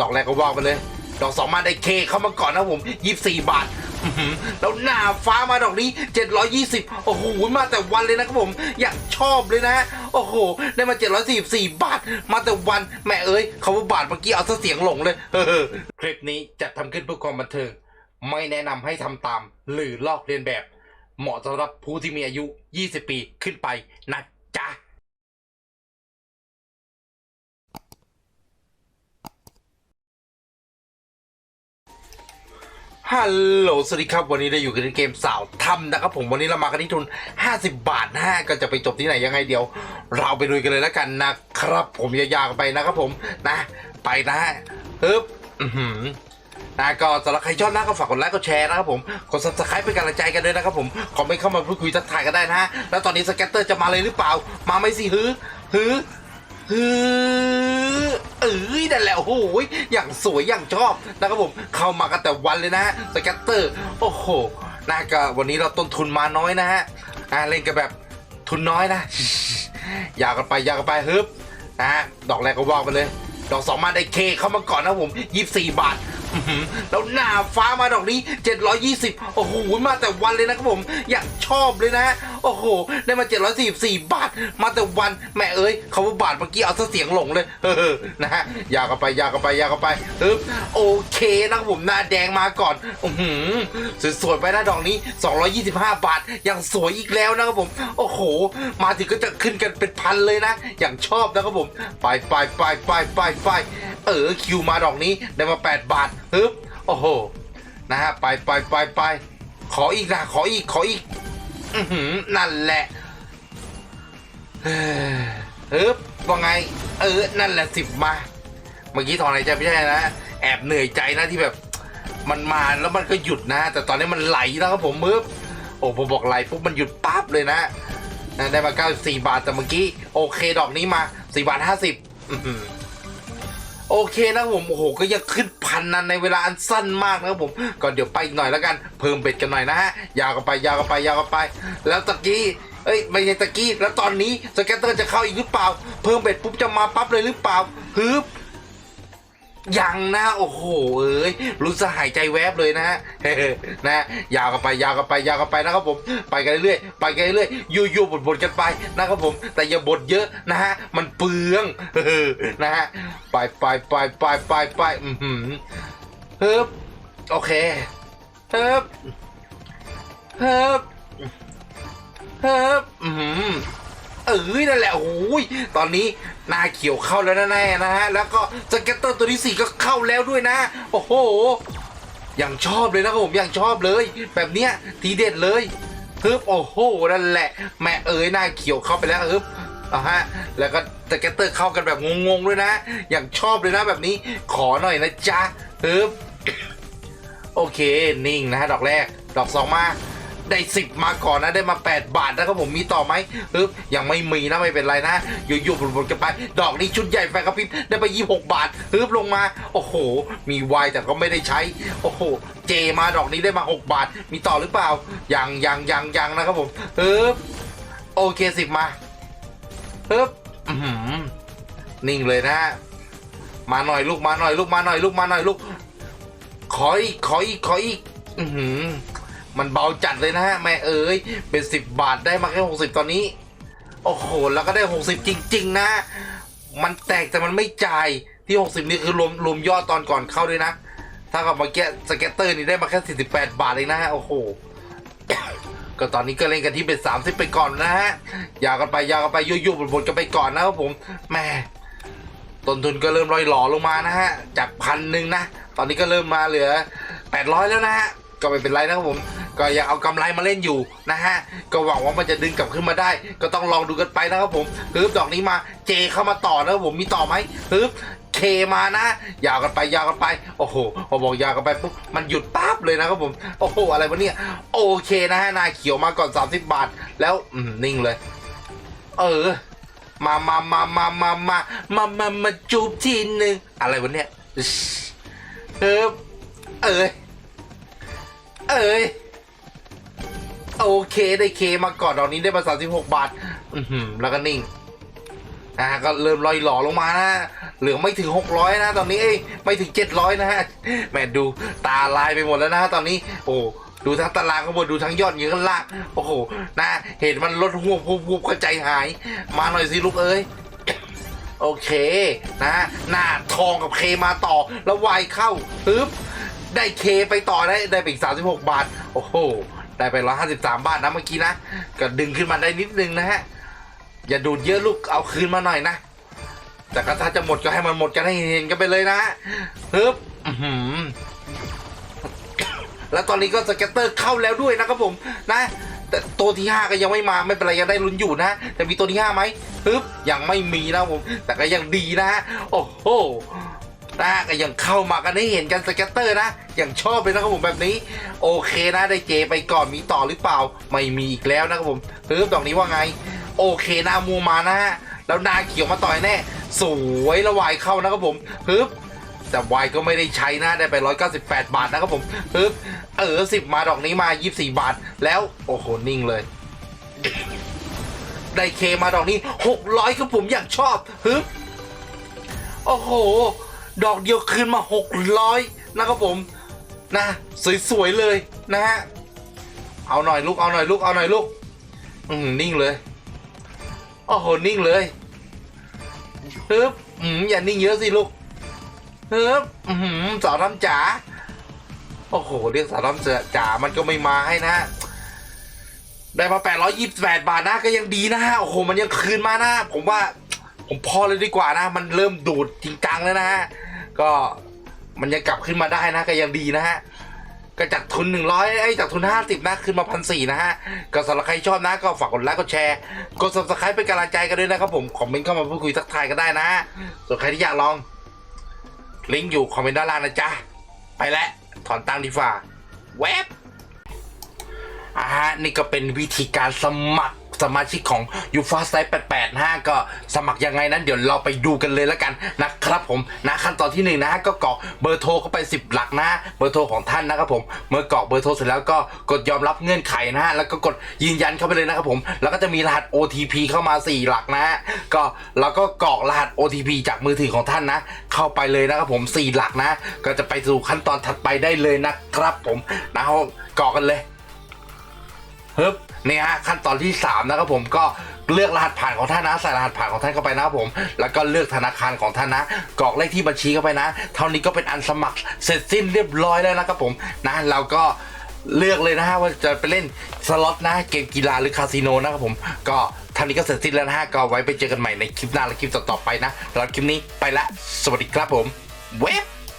ดอกแรกก็ว่างไปเลย ดอกสองมาได้เคเข้ามาก่อนนะผมยี่สี่บาทแล้วหน้าฟ้ามาดอกนี้ 720 โอ้โห มาแต่วันเลยนะครับผม อยากชอบเลยนะ โอ้โห ได้มา 744 บาท มาแต่วัน แม่เอ้ยเขาว่าบาทเมื่อกี้เอาซะเสียงหลงเลยเออคลิปนี้จัดทำขึ้นเพื่อความบันเทิง ไม่แนะนำให้ทำตาม หรือลอกเลียนแบบ เหมาะสำหรับผู้ที่มีอายุ 20 ปีขึ้นไปนะจ๊ะ ฮัลโหล สวัสดีครับ วันนี้เราอยู่กันในเกมสาวทำนะครับผม วันนี้เรามากันที่ทุน 50 บาทนะฮะก็จะไปจบที่ไหนยังไงเดี๋ยว เราไปลุยกันเลยแล้วกันนะครับ ผมยาวๆกันไปนะครับผมนะ ไปนะฮะฮึบนะก็สำหรับใครชอบนะก็ฝากกดไลค์กดแชร์นะครับผมกด subscribe เป็นกำลังใจกันด้วยนะครับผมขอไม่เข้ามาพูดคุยทักทายกันได้นะฮะแล้วตอนนี้สแกตเตอร์จะมาเลยหรือเปล่า มาไหมสิฮือฮือฮือ เอ้ยนั่นแหละโอ้โหอย่างสวยอย่างชอบนะครับผมเข้ามากันแต่วันเลยนะฮะสแกตเตอร์โอ้โหนะก็วันนี้เราต้นทุนมาน้อยนะฮะอ่าเล่นกันแบบทุนน้อยนะอยากกันไปอยากกันไปฮึบนะฮะดอกแรกก็ว่างไปเลย ดอกสองมาได้เคเข้ามาก่อนนะผมยี่สี่บาทแล้วหน้าฟ้ามาดอกนี้ 720 โอ้โห มาแต่วันเลยนะครับผม อยากชอบเลยนะ โอ้โห ได้มา 744 บาท มาแต่วันแม่เอ้ยเขาว่าบาทเมื่อกี้เอาเสียงหลงเลยเออนะฮะอยากกันไปอยากกันไปอยากกันไปฮึบโอเคนะครับผมหน้าแดงมาก่อนอือหือสวยๆไปนะดอกนี้ 225 บาทยังสวยอีกแล้วนะครับผม โอ้โห มาถึงก็จะขึ้นกันเป็นพันเลยนะ อย่างชอบนะครับผม ไปไปไปไปไปไปเออคิวมาดอกนี้ได้มา 8 บาทฮึบโอ้โหนะฮะไปไปไปไปขออีกนะขออีกขออีก อือหือนั่นแหละเฮ้ยฮึบว่าไง เออ นั่นแหละสิบมา เมื่อกี้ถอนหายใจไม่ใช่นะ แอบเหนื่อยใจนะที่แบบ มันมาแล้วมันก็หยุดนะ แต่ตอนนี้มันไหลนะครับผมมึบโอ้ผมบอกไหลปุ๊บมันหยุดปั๊บเลยนะนะได้มา 94 บาทแต่เมื่อกี้ โอเค ดอกนี้มา 4 บาท 50อื้อหือ โอเคนะผมโอ้โหก็ยังขึ้นพันนั้นในเวลาอันสั้นมากนะครับผมก็เดี๋ยวไปอีกหน่อยแล้วกันเพิ่มเบ็ดกันหน่อยนะฮะยาวกันไปยาวกันไปยาวกันไป แล้วตะกี้เอ้ยไม่ใช่ตะกี้แล้วตอนนี้สแกตเตอร์จะเข้าอีกหรือเปล่า เพิ่มเบ็ดปุ๊บจะมาปั๊บเลยหรือเปล่าฮึบ ยังนะโอ้โหเอ้ยรู้สกหายใจแวบเลยนะฮะนะยาวกันไปยาวกันไปยาวกันไปนะครับผมไปกันเรื่อยๆไปกันเรื่อยๆยู่ยู่บดๆกันไปนะครับผม แต่อย่าบดเยอะนะฮะมันเปลืองนะฮะไปไปไปไปไปไปอือหือเฮิบโอเคเฮิบเฮิบเฮิบอือหือเอ้ยนั่นแหละโอ้ยตอนนี้ หน้าเขียวเข้าแล้วแน่ๆนะฮะ แล้วก็สเก็ตเตอร์ตัวที่สี่ก็เข้าแล้วด้วยนะ โอ้โห อย่างชอบเลยนะครับผมอย่างชอบเลย แบบเนี้ยทีเด็ดเลยฮึบโอ้โหนั่นแหละ แม่เอ๋ยหน้าเขียวเข้าไปแล้วฮึบอะฮะ แล้วก็สเก็ตเตอร์เข้ากันแบบงงๆด้วยนะ อย่างชอบเลยนะแบบนี้ขอหน่อยนะจ๊ะฮึบโอเคนิ่งนะฮะดอกแรกดอกสองมา ได้สิบมาก่อนนะได้มา 8 บาทนะครับผมมีต่อไหมฮึบยังไม่มีนะไม่เป็นไรนะอยู่ๆบนๆกันไป ดอกนี้ชุดใหญ่แฟนกระพริบได้ไป26บาทฮึบลงมา โอ้โห มีวายแต่ก็ไม่ได้ใช้ โอ้โห เจมาดอกนี้ได้มา 6 บาท มีต่อหรือเปล่ายังยังยังยังนะครับผมฮึบโอเคสิบมาฮึบนิ่งเลยนะ มาหน่อยลูกมาหน่อยลูกมาหน่อยลูกมาหน่อยลูกขออีกขออีกขออีก อือ มันเบาจัดเลยนะฮะแม่เอ๋ยเป็นสิบบาทได้มาแค่หกสิบตอนนี้ โอ้โห แล้วก็ได้หกสิบจริง ๆ นะ มันแตกแต่มันไม่จ่ายที่หกสิบนี่คือรวมรวมยอดตอนก่อนเข้าด้วยนะ ถ้ากับเมื่อกี้สเก็ตเตอร์นี่ได้มาแค่สี่สิบแปดบาทเองนะฮะโอ้โหก็ตอนนี้ก็เล่นกันที่เป็นสามสิบไปก่อนนะฮะยาวกันไปยาวกันไปยุ่ยๆบนๆกันไปก่อนนะครับผมแม่ต้นทุนก็เริ่มลอยหล่อลงมานะฮะจากพันหนึ่งนะ ตอนนี้ก็เริ่มมาเหลือ 800 แล้วนะฮะก็ไม่เป็นไรนะครับผม ก็ยังเอากำไรมาเล่นอยู่นะฮะก็หวังว่ามันจะดึงกลับขึ้นมาได้ ก็ต้องลองดูกันไปนะครับผมฮึบดอกนี้มาเจเข้ามาต่อนะครับผมมีต่อไหมฮึบเคมานะ ยาวกันไปยาวกันไป โอ้โหพอบอกยาวกันไปปุ๊บมันหยุดปั๊บเลยนะครับผม โอ้โห อะไรวะเนี่ย โอเคนะฮะ นาเขียวมาก่อน 30 บาท แล้วอืมนิ่งเลย เออ มามามามามามามามามาจูบทีหนึ่งอะไรวะเนี่ย เออ เอ้ยเอ้ย โอเคได้เคมาก่อนดอกนี้ได้มาสามสิบหกบาท อือหือแล้วก็นิ่งอ่าก็เริ่มลอยหล่อลงมานะเหลือไม่ถึง 600 นะ ตอนนี้เอ้ยไม่ถึง 700 นะฮะแหม่ดูตาลายไปหมดแล้วนะฮะตอนนี้ โอ้ดูทั้งตารางข้างบนดูทั้งยอดเงินข้างล่างโอ้โหนะเห็นมันลดหัววูบวูบกระใจหาย มาหน่อยสิลูกเอ้ยโอเคนะหน้าทองกับเคมาต่อแล้ววายเข้าปึ๊บได้เคไปต่อได้ได้ไปอีก36 บาท โอ้โห ได้ไป153บาทนะเมื่อกี้นะ ก็ดึงขึ้นมาได้นิดนึงนะฮะ อย่าดูดเยอะลูก เอาคืนมาหน่อยนะ แต่ก็ถ้าจะหมดก็ให้มันหมดกันให้เห็นกันไปเลยนะฮึบอื้อหือแล้วตอนนี้ก็สเก็ตเตอร์เข้าแล้วด้วยนะครับผม นะ แต่ตัวที่ 5 ก็ยังไม่มาไม่เป็นไรยังได้ลุ้นอยู่นะแต่มีตัวที่5ไหมฮึบยังไม่มีนะผม แต่ก็ยังดีนะ โอ้โห นะก็ยังเข้ามากันให้เห็นกันสเก็ตเตอร์นะอย่างชอบเลยนะครับผมแบบนี้ โอเคนะได้เจไปก่อนมีต่อหรือเปล่า ไม่มีอีกแล้วนะครับผมฮึบตรงนี้ว่าไง โอเคนามูมานะฮะแล้วนาเขียวมาต่อยแน่ สวยละวายเข้านะครับผมฮึบแต่วายก็ไม่ได้ใช้นะได้ไป 198 บาทนะครับผมฮึบเออสิบมาดอกนี้มา 24 บาท แล้วโอ้โหนิ่งเลย ได้เคมาดอกนี้ 600ครับผมอยากชอบฮึบโอ้โห ดอกเดียวคืนมา 600 นะครับผมนะสวยๆเลยนะฮะเอาหน่อยลูกเอาหน่อยลูกเอาหน่อยลูกอืมนิ่งเลยโอ้โหนิ่งเลยฮึบอืมอย่านิ่งเยอะสิลูกฮึบอืมสาวน้ำจ๋าโอ้โหเรียกสาวน้ำจ๋ามันก็ไม่มาให้นะได้มา 828 บาทนะก็ยังดีนะฮะโอ้โหมันยังคืนมานะ ผมว่าผมพอเลยดีกว่านะ มันเริ่มดูดจริงจังแล้วนะฮะ ก็มันยังกลับขึ้นมาได้นะก็ยังดีนะฮะก็จากทุน 100ไอ้จากทุน 50 นะ ขึ้นมาพันสี่นะฮะ ก็สำหรับใครชอบนะ ก็ฝากกดไลค์กดแชร์ กด subscribe เป็นกำลังใจกันด้วยนะครับผม คอมเมนต์เข้ามาพูดคุยทักทายกันได้นะ ส่วนใครที่อยากลอง ลิงก์อยู่คอมเมนต์ด้านล่างนะจ๊ะ ไปแล้วถอนตังดีฝ่าเว็บอ่าฮะ นี่ก็เป็นวิธีการสมัคร สมาชิกของ u f a s t 88นะฮะก็สมัครยังไงนั้นเดี๋ยวเราไปดูกันเลยแล้วกันนะครับผมนะขั้นตอนที่หนึ่งนะฮะก็กรอกเบอร์โทรเข้าไป 10 หลักนะเบอร์โทรของท่านนะครับผมเมื่อกรอกเบอร์โทรเสร็จแล้วก็กดยอมรับเงื่อนไขนะฮะแล้วก็กดยืนยันเข้าไปเลยนะครับผมแล้วก็จะมีรหัส OTP เข้ามา 4 หลักนะฮะก็เราก็กรอกรหัส OTP จากมือถือของท่านนะ เข้าไปเลยนะครับผม 4 หลักนะ ก็จะไปสู่ขั้นตอนถัดไปได้เลยนะครับผมนะกรอกกันเลย ฮึบนี่ฮะขั้นตอนที่ 3 นะครับผมก็เลือกรหัสผ่านของท่านนะใส่รหัสผ่านของท่านเข้าไปนะครับผม แล้วก็เลือกธนาคารของท่านนะกรอกเลขที่บัญชีเข้าไปนะ เท่านี้ก็เป็นอันสมัครเสร็จสิ้นเรียบร้อยแล้วนะครับผมนะเราก็เลือกเลยนะฮะว่าจะไปเล่นสล็อตนะเกมกีฬาหรือคาสิโนนะครับผมก็ท่านี้ก็เสร็จสิ้นแล้วนะฮะก็ไว้ไปเจอกันใหม่ในคลิปหน้าและคลิปต่อๆไปนะแล้วคลิปนี้ไปละ สวัสดีครับผมเว็บ